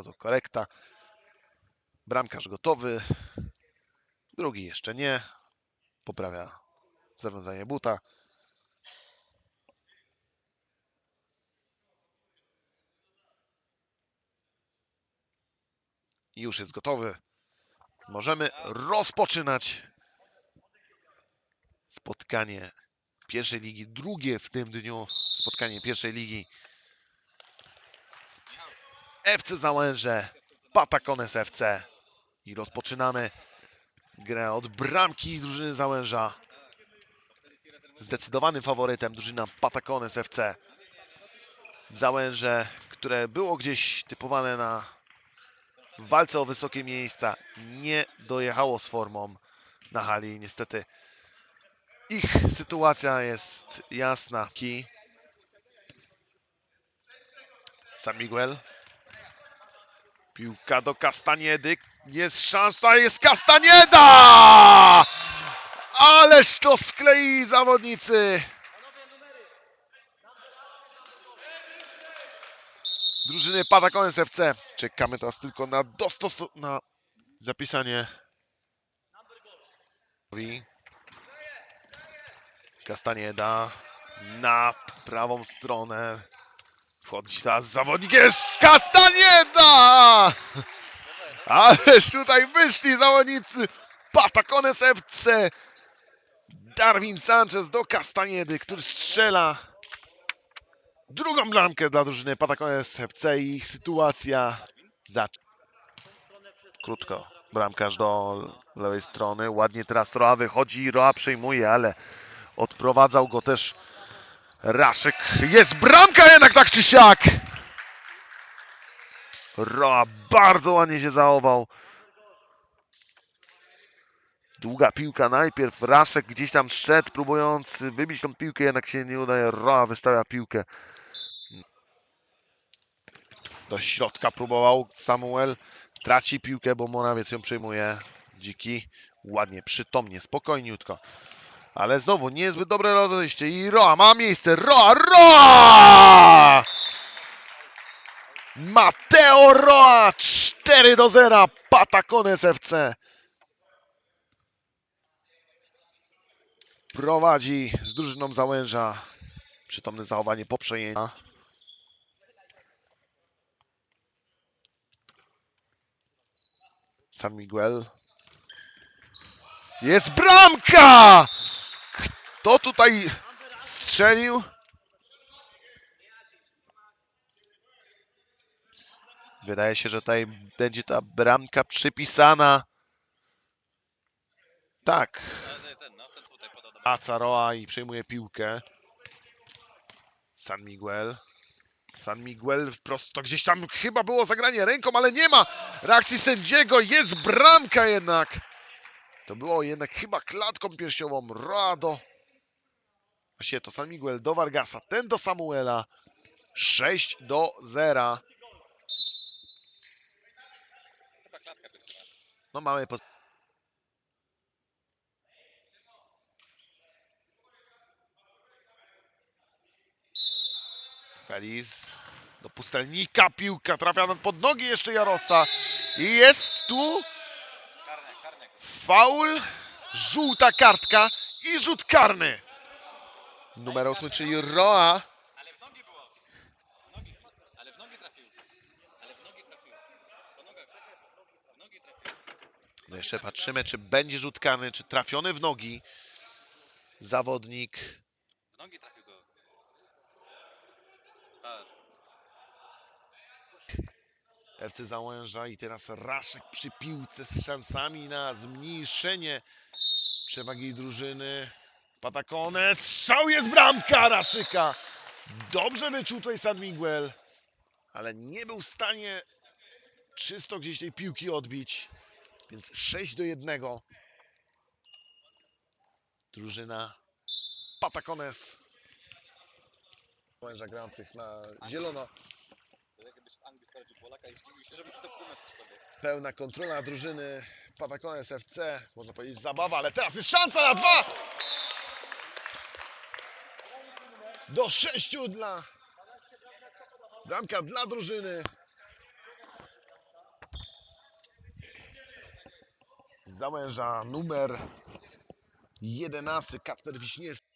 razu korekta. Bramkarz gotowy. Drugi jeszcze nie. Poprawia zawiązanie buta. Już jest gotowy. Możemy rozpoczynać spotkanie pierwszej ligi. Drugie w tym dniu spotkanie pierwszej ligi. FC Załęże, Patakones FC. I rozpoczynamy grę od bramki drużyny Załęża. Zdecydowanym faworytem drużyna Patakones FC. Załęże, które było gdzieś typowane na w walce o wysokie miejsca, nie dojechało z formą na hali. Niestety ich sytuacja jest jasna. Ki. San Miguel. Piłka do Castaniedy. Jest szansa, jest Castanieda! Ależ to sklei zawodnicy! Drużyny Patakones FC. Czekamy teraz tylko na dostos... na zapisanie. Castanieda na prawą stronę. Wchodzi teraz zawodnik jest Castanieda! Ależ tutaj wyszli zawodnicy Patacones FC. Darwin Sanchez do Castaniedy, który strzela drugą bramkę dla drużyny Patacones FC i ich sytuacja za... Krótko. Bramkarz do lewej strony. Ładnie teraz Roa wychodzi. Roa przejmuje, ale odprowadzał go też Raszek. Jest bramka jednak tak czy siak! Roa bardzo ładnie się zachował. Długa piłka najpierw. Raszek gdzieś tam szedł, próbując wybić tą piłkę, jednak się nie udaje. Roa wystawia piłkę. Do środka próbował Samuel. Traci piłkę, bo Morawiec ją przejmuje. Dziki. Ładnie, przytomnie, spokojniutko. Ale znowu niezbyt dobre rozejście i Roa ma miejsce. Roa, Roa! Mateo Roa 4 do 0. Patacones FC. Prowadzi z drużyną Załęża. Przytomne zachowanie po przejęciu. San Miguel. Jest bramka! Kto tutaj strzelił? Wydaje się, że tutaj będzie ta bramka przypisana. Tak. Acaroa i przejmuje piłkę. San Miguel. San Miguel prosto gdzieś tam chyba było zagranie ręką, ale nie ma reakcji sędziego. Jest bramka jednak. To było jednak chyba klatką piersiową. Roa do... Właściwie to San Miguel do Vargasa, ten do Samuela. 6 do 0. Chyba klatka piersiowa. No mamy po... Feliz do pustelnika, piłka trafia pod nogi jeszcze Jarosa i jest tu faul, żółta kartka i rzut karny. Numer 8, czyli Roa. Ale w nogi było. Ale w nogi trafił. Ale w nogi trafił. No jeszcze patrzymy, czy będzie rzut karny, czy trafiony w nogi zawodnik. W nogi trafił go. FC Załęża i teraz Raszek przy piłce z szansami na zmniejszenie przewagi drużyny. Patakone, strzał jest bramka Raszyka. Dobrze wyczuł tutaj San Miguel, ale nie był w stanie czysto gdzieś tej piłki odbić. Więc 6 do 1. Drużyna Patakones. Załęża grających na zielono. Pełna kontrola drużyny Patacones FC. Można powiedzieć zabawa, ale teraz jest szansa na dwa! do 6 dla bramka dla drużyny. Zamęża numer 11 Kacper Wiśniewski.